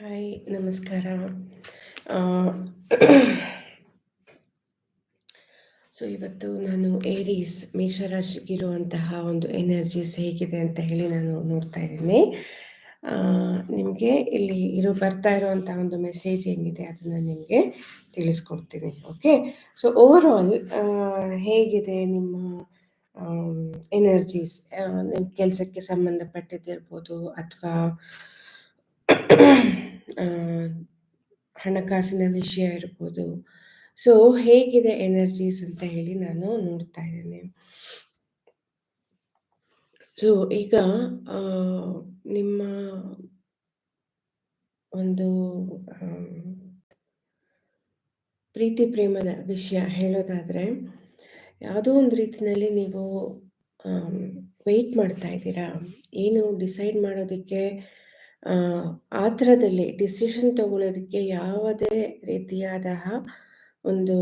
Hi, ನಮಸ್ಕಾರ. So ಇವತ್ತು ನಾನು ಏರೀಸ್ ಮೇಷರಾಶಿಗಿರುವಂತಹ ಒಂದು ಎನರ್ಜೀಸ್ ಹೇಗಿದೆ ಅಂತ ಹೇಳಿ ನಾನು ನೋಡ್ತಾ ಇದ್ದೀನಿ. ನಿಮಗೆ ಇಲ್ಲಿ ಇರೋ, ಬರ್ತಾ ಇರೋವಂಥ ಒಂದು ಮೆಸೇಜ್ ಏನಿದೆ ಅದನ್ನು ನಿಮಗೆ ತಿಳಿಸ್ಕೊಡ್ತೀನಿ ಓಕೆ ಸೊ ಓವರ್ ಆಲ್ ಹೇಗಿದೆ ನಿಮ್ಮ ಎನರ್ಜೀಸ್ ನಿಮ್ಮ ಕೆಲಸಕ್ಕೆ ಸಂಬಂಧಪಟ್ಟಿದ್ದಿರ್ಬೋದು ಅಥವಾ ಹಣಕಾಸಿನ ವಿಷಯ ಇರ್ಬೋದು. ಸೊ ಹೇಗಿದೆ ಎನರ್ಜೀಸ್ ಅಂತ ಹೇಳಿ ನಾನು ನೋಡ್ತಾ ಇದ್ದೇನೆ. ಸೊ ಈಗ ನಿಮ್ಮ ಒಂದು ಪ್ರೀತಿ ಪ್ರೇಮದ ವಿಷಯ ಹೇಳೋದಾದರೆ, ಯಾವುದೋ ಒಂದು ರೀತಿಯಲ್ಲಿ ನೀವು ವೆಯ್ಟ್ ಮಾಡ್ತಾ ಇದ್ದೀರಾ? ಏನು ಡಿಸೈಡ್ ಮಾಡೋದಕ್ಕೆ ಆ ಥರದಲ್ಲಿ ಡಿಸಿಷನ್ ತಗೊಳ್ಳೋದಕ್ಕೆ ಯಾವುದೇ ರೀತಿಯಾದ ಒಂದು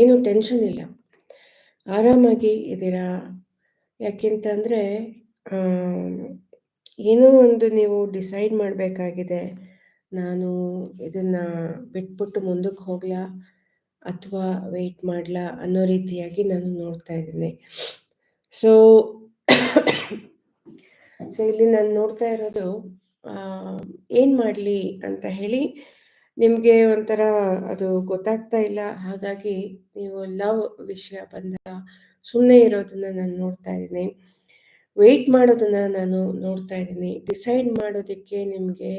ಏನು ಟೆನ್ಷನ್ ಇಲ್ಲ. ಆರಾಮಾಗಿ ಇದ್ದೀರಾ? ಯಾಕೆಂತಂದರೆ ಏನೋ ಒಂದು ನೀವು ಡಿಸೈಡ್ ಮಾಡಬೇಕಾಗಿದೆ. ನಾನು ಇದನ್ನು ಬಿಟ್ಬಿಟ್ಟು ಮುಂದಕ್ಕೆ ಹೋಗ್ಲಾ ಅಥವಾ ವೆಯ್ಟ್ ಮಾಡಲಾ ಅನ್ನೋ ರೀತಿಯಾಗಿ ನಾನು ನೋಡ್ತಾ ಇದ್ದೀನಿ. ಸೊ ಸೊ ಇಲ್ಲಿ ನಾನು ನೋಡ್ತಾ ಇರೋದು ಏನು ಮಾಡಲಿ ಅಂತ ಹೇಳಿ ನಿಮಗೆ ಒಂಥರ ಅದು ಗೊತ್ತಾಗ್ತಾ ಇಲ್ಲ. ಹಾಗಾಗಿ ನೀವು ಲವ್ ವಿಷಯ ಬಂದ ಸುಮ್ಮನೆ ಇರೋದನ್ನ ನಾನು ನೋಡ್ತಾ ಇದ್ದೀನಿ. ವೆಯ್ಟ್ ಮಾಡೋದನ್ನ ನಾನು ನೋಡ್ತಾ ಇದ್ದೀನಿ. ಡಿಸೈಡ್ ಮಾಡೋದಕ್ಕೆ ನಿಮಗೆ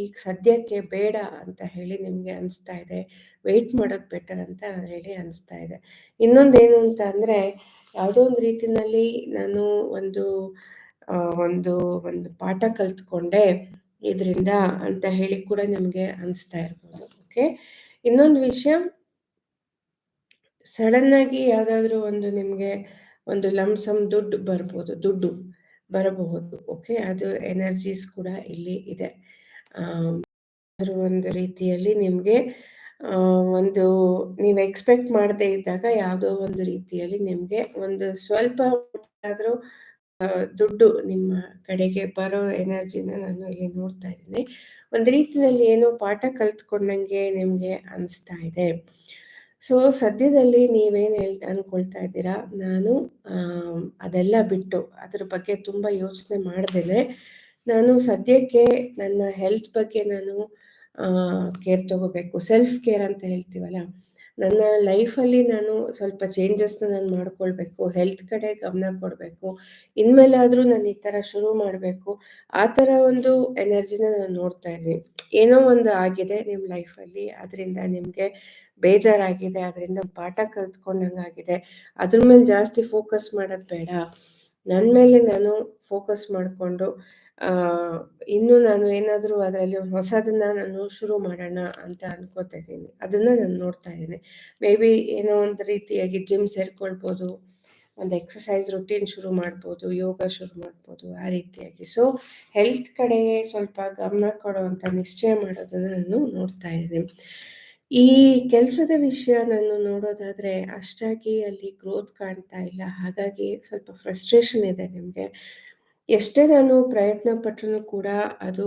ಈಗ ಸದ್ಯಕ್ಕೆ ಬೇಡ ಅಂತ ಹೇಳಿ ನಿಮಗೆ ಅನಿಸ್ತಾ ಇದೆ. ವೆಯ್ಟ್ ಮಾಡೋದು ಬೆಟರ್ ಅಂತ ಹೇಳಿ ಅನಿಸ್ತಾ ಇದೆ. ಇನ್ನೊಂದೇನು ಅಂತ ಅಂದರೆ, ಯಾವುದೋ ಒಂದು ರೀತಿಯಲ್ಲಿ ನಾನು ಒಂದು ಒಂದು ಒಂದು ಪಾಠ ಕಲ್ತ್ಕೊಂಡೆ ಇದರಿಂದ ಅಂತ ಹೇಳಿ ಕೂಡ ನಿಮಗೆ ಅನಿಸ್ತಾ ಇರ್ಬೋದು ಓಕೆ ಇನ್ನೊಂದು ವಿಷಯ ಸಡನ್ ಆಗಿ ಯಾವುದಾದ್ರೂ ಒಂದು ನಿಮಗೆ ಒಂದು ಲಂಸಮ್ ದುಡ್ಡು ಬರ್ಬೋದು, ದುಡ್ಡು ಬರಬಹುದು ಓಕೆ ಅದು ಎನರ್ಜೀಸ್ ಕೂಡ ಇಲ್ಲಿ ಇದೆ. ಅದ್ರ ಒಂದು ರೀತಿಯಲ್ಲಿ ನಿಮಗೆ ಒಂದು, ನೀವು ಎಕ್ಸ್ಪೆಕ್ಟ್ ಮಾಡದೇ ಇದ್ದಾಗ ಯಾವುದೋ ಒಂದು ರೀತಿಯಲ್ಲಿ ನಿಮಗೆ ಒಂದು ಸ್ವಲ್ಪ ಆದರೂ ದುಡ್ಡು ನಿಮ್ಮ ಕಡೆಗೆ ಬರೋ ಎನರ್ಜಿನ ನಾನು ಇಲ್ಲಿ ನೋಡ್ತಾ ಇದ್ದೀನಿ. ಒಂದು ರೀತಿಯಲ್ಲಿ ಏನೋ ಪಾಠ ಕಲ್ತ್ಕೊಂಡಂಗೆ ನಿಮಗೆ ಅನಿಸ್ತಾ ಇದೆ. ಸೊ ಸದ್ಯದಲ್ಲಿ ನೀವೇನು ಹೇಳ್, ಅನ್ಕೊಳ್ತಾ ಇದ್ದೀರಾ? ನಾನು ಅದೆಲ್ಲ ಬಿಟ್ಟು ಅದ್ರ ಬಗ್ಗೆ ತುಂಬ ಯೋಚನೆ ಮಾಡ್ದೇನೆ. ನಾನು ಸದ್ಯಕ್ಕೆ ನನ್ನ ಹೆಲ್ತ್ ಬಗ್ಗೆ ನಾನು ಕೇರ್ ತಗೋಬೇಕು. ಸೆಲ್ಫ್ ಕೇರ್ ಅಂತ ಹೇಳ್ತೀವಲ್ಲ? ನನ್ನ ಲೈಫಲ್ಲಿ ನಾನು ಸ್ವಲ್ಪ ಚೇಂಜಸ್ನ ನಾನು ಮಾಡ್ಕೊಳ್ಬೇಕು ಹೆಲ್ತ್ ಕಡೆ ಗಮನ ಕೊಡಬೇಕು, ಇನ್ಮೇಲಾದರೂ ನಾನು ಈ ಥರ ಶುರು ಮಾಡಬೇಕು, ಆ ಥರ ಒಂದು ಎನರ್ಜಿನ ನಾನು ನೋಡ್ತಾ ಇದ್ದೀನಿ. ಏನೋ ಒಂದು ಆಗಿದೆ ನಿಮ್ಮ ಲೈಫಲ್ಲಿ ಅದರಿಂದ ನಿಮಗೆ ಬೇಜಾರಾಗಿದೆ ಅದರಿಂದ ಪಾಠ ಕಲ್ತ್ಕೊಂಡಂಗಾಗಿದೆ, ಅದ್ರ ಮೇಲೆ ಜಾಸ್ತಿ ಫೋಕಸ್ ಮಾಡೋದು ಬೇಡ. ನನ್ನ ಮೇಲೆ ನಾನು ಫೋಕಸ್ ಮಾಡಿಕೊಂಡು ಇನ್ನು ನಾನು ಏನಾದರೂ ಅದರಲ್ಲಿ ಹೊಸದನ್ನ ನಾನು ಶುರು ಮಾಡೋಣ ಅಂತ ಅನ್ಕೋತಾ ಇದ್ದೀನಿ. ಅದನ್ನ ನಾನು ನೋಡ್ತಾ ಇದ್ದೀನಿ. ಮೇ ಬಿ ಏನೋ ಒಂದು ರೀತಿಯಾಗಿ ಜಿಮ್ ಸೇರ್ಕೊಳ್ಬೋದು, ಒಂದು ಎಕ್ಸಸೈಸ್ ರುಟೀನ್ ಶುರು ಮಾಡ್ಬೋದು, ಯೋಗ ಶುರು ಮಾಡ್ಬೋದು, ಆ ರೀತಿಯಾಗಿ. ಸೊ ಹೆಲ್ತ್ ಕಡೆ ಸ್ವಲ್ಪ ಗಮನ ಕೊಡುವಂಥ ನಿಶ್ಚಯ ಮಾಡೋದನ್ನು ನಾನು ನೋಡ್ತಾ ಇದ್ದೀನಿ. ಈ ಕೆಲಸದ ವಿಷಯ ನಾನು ನೋಡೋದಾದರೆ ಅಷ್ಟಾಗಿ ಅಲ್ಲಿ ಗ್ರೋತ್ ಕಾಣ್ತಾ ಇಲ್ಲ. ಹಾಗಾಗಿ ಸ್ವಲ್ಪ ಫ್ರಸ್ಟ್ರೇಷನ್ ಇದೆ ನಿಮಗೆ. ಎಷ್ಟೇ ನಾನು ಪ್ರಯತ್ನ ಪಟ್ಟರೂ ಕೂಡ ಅದು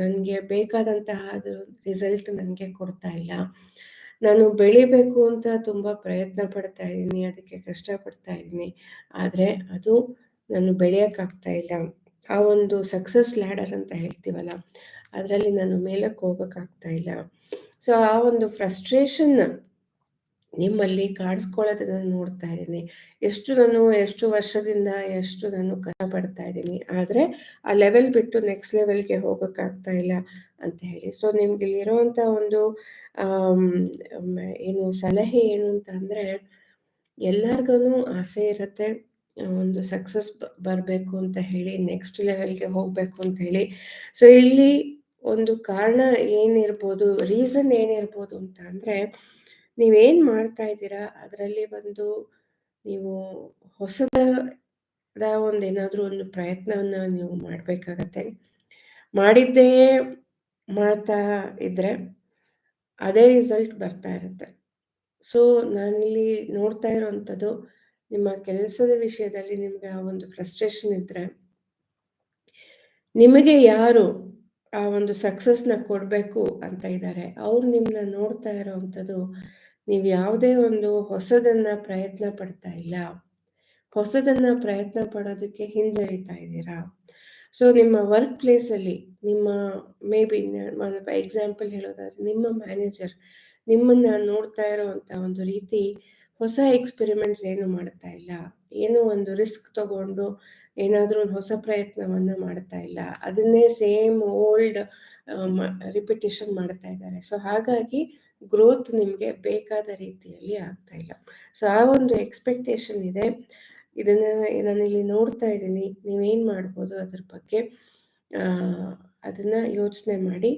ನನಗೆ ಬೇಕಾದಂತಹ ಅದು ರಿಸಲ್ಟ್ ನನಗೆ ಕೊಡ್ತಾ ಇಲ್ಲ. ನಾನು ಬೆಳಿಬೇಕು ಅಂತ ತುಂಬ ಪ್ರಯತ್ನ ಪಡ್ತಾ ಇದ್ದೀನಿ, ಅದಕ್ಕೆ ಕಷ್ಟಪಡ್ತಾ ಇದ್ದೀನಿ. ಆದರೆ ಅದು ನಾನು ಬೆಳೆಯೋಕ್ಕಾಗ್ತಾ ಇಲ್ಲ. ಆ ಒಂದು ಸಕ್ಸಸ್ ಲ್ಯಾಡರ್ ಅಂತ ಹೇಳ್ತೀವಲ್ಲ, ಅದರಲ್ಲಿ ನಾನು ಮೇಲಕ್ಕೆ ಹೋಗೋಕ್ಕಾಗ್ತಾ ಇಲ್ಲ. ಸೊ ಆ ಒಂದು ಫ್ರಸ್ಟ್ರೇಷನ್ ನಿಮ್ಮಲ್ಲಿ ಕಾಣಿಸ್ಕೊಳ್ಳೋದನ್ನ ನೋಡ್ತಾ ಇದ್ದೀನಿ. ಎಷ್ಟು ನಾನು, ಎಷ್ಟು ವರ್ಷದಿಂದ ಎಷ್ಟು ನಾನು ಕಷ್ಟಪಡ್ತಾ ಇದ್ದೀನಿ. ಆದರೆ ಆ ಲೆವೆಲ್ ಬಿಟ್ಟು ನೆಕ್ಸ್ಟ್ ಲೆವೆಲ್ಗೆ ಹೋಗೋಕ್ಕಾಗ್ತಾ ಇಲ್ಲ ಅಂತ ಹೇಳಿ. ಸೊ ನಿಮ್ಗೆ ಇಲ್ಲಿರುವಂಥ ಒಂದು ಏನು ಸಲಹೆ ಏನು ಅಂತ ಅಂದರೆ ಎಲ್ಲರಿಗೂ ಆಸೆ ಇರುತ್ತೆ. ಒಂದು ಸಕ್ಸಸ್ ಬರಬೇಕು ಅಂತ ಹೇಳಿ ನೆಕ್ಸ್ಟ್ ಲೆವೆಲ್ಗೆ ಹೋಗಬೇಕು ಅಂತ ಹೇಳಿ. ಸೊ ಇಲ್ಲಿ ಒಂದು ಕಾರಣ ಏನಿರ್ಬೋದು ರೀಸನ್ ಏನಿರ್ಬೋದು ಅಂತ ಅಂದರೆ ನೀವೇನು ಮಾಡ್ತಾ ಇದ್ದೀರಾ? ಅದರಲ್ಲಿ ಒಂದು ನೀವು ಹೊಸದ ಒಂದು ಏನಾದರೂ ಒಂದು ಪ್ರಯತ್ನವನ್ನು ನೀವು ಮಾಡಬೇಕಾಗತ್ತೆ. ಮಾಡಿದ್ದೇ ಮಾಡ್ತಾ ಇದ್ದರೆ ಅದೇ ರಿಸಲ್ಟ್ ಬರ್ತಾ ಇರುತ್ತೆ. ಸೊ, ನಾನಿಲ್ಲಿ ನೋಡ್ತಾ ಇರೋವಂಥದ್ದು ನಿಮ್ಮ ಕೆಲಸದ ವಿಷಯದಲ್ಲಿ ನಿಮಗೆ ಆ ಒಂದು ಫ್ರಸ್ಟ್ರೇಷನ್ ಇದ್ದರೆ ನಿಮಗೆ ಯಾರು ಆ ಒಂದು ಸಕ್ಸಸ್‌ನ ಕೊಡಬೇಕು ಅಂತ ಇದ್ದಾರೆ? ಅವ್ರು ನಿಮ್ಮನ್ನ ನೋಡ್ತಾ ಇರೋವಂಥದ್ದು ನೀವು ಯಾವುದೇ ಒಂದು ಹೊಸದನ್ನ ಪ್ರಯತ್ನ ಪಡ್ತಾ ಇಲ್ಲ. ಹೊಸದನ್ನ ಪ್ರಯತ್ನ ಪಡೋದಕ್ಕೆ ಹಿಂಜರಿತಾ ಇದ್ದೀರಾ. ಸೊ ನಿಮ್ಮ ವರ್ಕ್ ಪ್ಲೇಸಲ್ಲಿ ನಿಮ್ಮ ಮೇ ಬಿ ಎಕ್ಸಾಂಪಲ್ ಹೇಳೋದಾದ್ರೆ ನಿಮ್ಮ ಮ್ಯಾನೇಜರ್ ನಿಮ್ಮನ್ನ ನೋಡ್ತಾ ಇರೋವಂಥ ಒಂದು ರೀತಿ ಹೊಸ ಎಕ್ಸ್ಪೆರಿಮೆಂಟ್ಸ್ ಏನು ಮಾಡ್ತಾ ಇಲ್ಲ. ಏನೋ ಒಂದು ರಿಸ್ಕ್ ತಗೊಂಡು ಏನಾದರೂ ಒಂದು ಹೊಸ ಪ್ರಯತ್ನವನ್ನ ಮಾಡ್ತಾ ಇಲ್ಲ. ಅದನ್ನೇ ಸೇಮ್ ಓಲ್ಡ್ ರಿಪಿಟೇಷನ್ ಮಾಡ್ತಾ ಇದ್ದಾರೆ. ಸೊ ಹಾಗಾಗಿ ಗ್ರೋತ್ ನಿಮಗೆ ಬೇಕಾದ ರೀತಿಯಲ್ಲಿ ಆಗ್ತಾ ಇಲ್ಲ. ಸೊ ಆ ಒಂದು ಎಕ್ಸ್ಪೆಕ್ಟೇಷನ್ ಇದೆ. ಇದನ್ನ ನಾನಿಲ್ಲಿ ನೋಡ್ತಾ ಇದ್ದೀನಿ. ನೀವೇನು ಮಾಡ್ಬೋದು ಅದ್ರ ಬಗ್ಗೆ ಅದನ್ನ ಯೋಚನೆ ಮಾಡಿ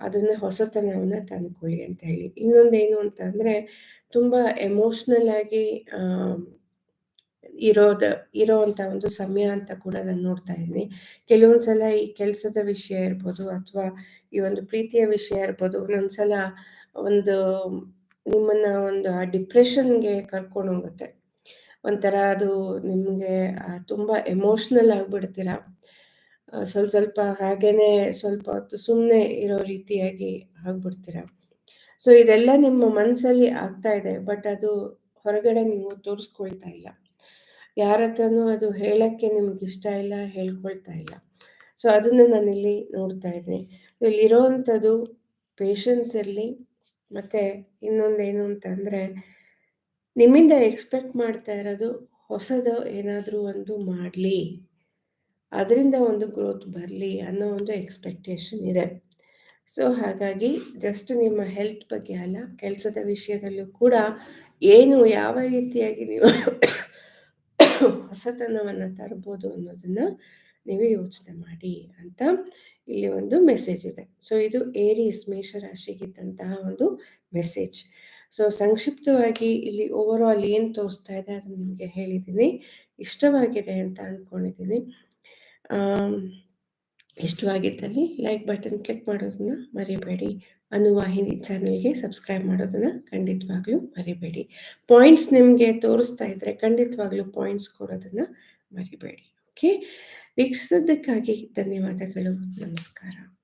ಅದನ್ನ ಹೊಸತನವನ್ನ ತಂದ್ಕೊಳ್ಳಿ ಅಂತ ಹೇಳಿ. ಇನ್ನೊಂದೇನು ಅಂತ ಅಂದ್ರೆ, ತುಂಬ ಎಮೋಷ್ನಲ್ ಆಗಿ ಇರೋದು ಇರೋವಂಥ ಒಂದು ಸಮಯ ಅಂತ ಕೂಡ ನಾನು ನೋಡ್ತಾ ಇದ್ದೀನಿ. ಕೆಲವೊಂದು ಸಲ ಈ ಕೆಲಸದ ವಿಷಯ ಇರ್ಬೋದು ಅಥವಾ ಈ ಒಂದು ಪ್ರೀತಿಯ ವಿಷಯ ಇರ್ಬೋದು. ಒಂದೊಂದ್ಸಲ ಒಂದು ನಿಮ್ಮನ್ನ ಒಂದು ಆ ಡಿಪ್ರೆಷನ್‌ಗೆ ಕರ್ಕೊಂಡು ಹೋಗುತ್ತೆ. ಒಂಥರ ಅದು ನಿಮಗೆ ತುಂಬ ಎಮೋಷ್ನಲ್ ಆಗಿಬಿಡ್ತೀರ ಸ್ವಲ್ಪ ಸ್ವಲ್ಪ ಹಾಗೇನೆ ಸ್ವಲ್ಪ ಹೊತ್ತು ಸುಮ್ಮನೆ ಇರೋ ರೀತಿಯಾಗಿ ಆಗ್ಬಿಡ್ತೀರ. ಸೊ, ಇದೆಲ್ಲ ನಿಮ್ಮ ಮನಸ್ಸಲ್ಲಿ ಆಗ್ತಾ ಇದೆ. ಬಟ್ ಅದು ಹೊರಗಡೆ ನೀವು ತೋರಿಸ್ಕೊಳ್ತಾ ಇಲ್ಲ. ಯಾರ ಹತ್ರನೂ ಅದು ಹೇಳಕ್ಕೆ ನಿಮ್ಗೆ ಇಷ್ಟ ಇಲ್ಲ, ಹೇಳ್ಕೊಳ್ತಾ ಇಲ್ಲ. ಸೊ ಅದನ್ನು ನಾನಿಲ್ಲಿ ನೋಡ್ತಾ ಇದ್ದೀನಿ. ಇಲ್ಲಿರೋವಂಥದ್ದು ಪೇಷನ್ಸ್ ಇರಲಿ ಮತ್ತು ಇನ್ನೊಂದೇನು ಅಂತಂದ್ರೆ ನಿಮ್ಮಿಂದ ಎಕ್ಸ್ಪೆಕ್ಟ್ ಮಾಡ್ತಾ ಇರೋದು ಹೊಸದು ಏನಾದರೂ ಒಂದು ಮಾಡಲಿ. ಅದರಿಂದ ಒಂದು ಗ್ರೋತ್ ಬರಲಿ ಅನ್ನೋ ಒಂದು ಎಕ್ಸ್ಪೆಕ್ಟೇಷನ್ ಇದೆ. ಸೊ ಹಾಗಾಗಿ ಜಸ್ಟ್ ನಿಮ್ಮ ಹೆಲ್ತ್ ಬಗ್ಗೆ ಅಲ್ಲ, ಕೆಲಸದ ವಿಷಯದಲ್ಲೂ ಕೂಡ ಏನು ಯಾವ ರೀತಿಯಾಗಿ ನೀವು ಹೊಸತನವನ್ನ ತರ್ಬೋದು ಅನ್ನೋದನ್ನು ನೀವೇ ಯೋಚನೆ ಮಾಡಿ ಅಂತ ಇಲ್ಲಿ ಒಂದು ಮೆಸೇಜ್ ಇದೆ. ಸೊ ಇದು ಏರೀಸ್ ಮೇಷರಾಶಿಗಿದ್ದಂತಹ ಒಂದು ಮೆಸೇಜ್. ಸೊ ಸಂಕ್ಷಿಪ್ತವಾಗಿ ಇಲ್ಲಿ ಓವರ್ ಆಲ್ ಏನು ತೋರಿಸ್ತಾ ಇದೆ ಅದು ನಿಮಗೆ ಹೇಳಿದ್ದೀನಿ. ಇಷ್ಟವಾಗಿದೆ ಅಂತ ಅಂದ್ಕೊಂಡಿದ್ದೀನಿ. ಇಷ್ಟವಾಗಿದ್ದಲ್ಲಿ ಲೈಕ್ ಬಟನ್ ಕ್ಲಿಕ್ ಮಾಡೋದನ್ನ ಮರಿಬೇಡಿ. ಅನುವಾಹಿನಿ ಚಾನೆಲ್‌ಗೆ ಸಬ್ಸ್ಕ್ರೈಬ್ ಮಾಡೋದನ್ನು ಖಂಡಿತವಾಗ್ಲೂ ಮರಿಬೇಡಿ. ಪಾಯಿಂಟ್ಸ್ ನಿಮಗೆ ತೋರಿಸ್ತಾ ಇದ್ರೆ ಖಂಡಿತವಾಗ್ಲೂ ಪಾಯಿಂಟ್ಸ್ ಕೊಡೋದನ್ನು ಮರಿಬೇಡಿ. ಓಕೆ. ವೀಕ್ಷಿಸೋದಕ್ಕಾಗಿ ಧನ್ಯವಾದಗಳು. ನಮಸ್ಕಾರ.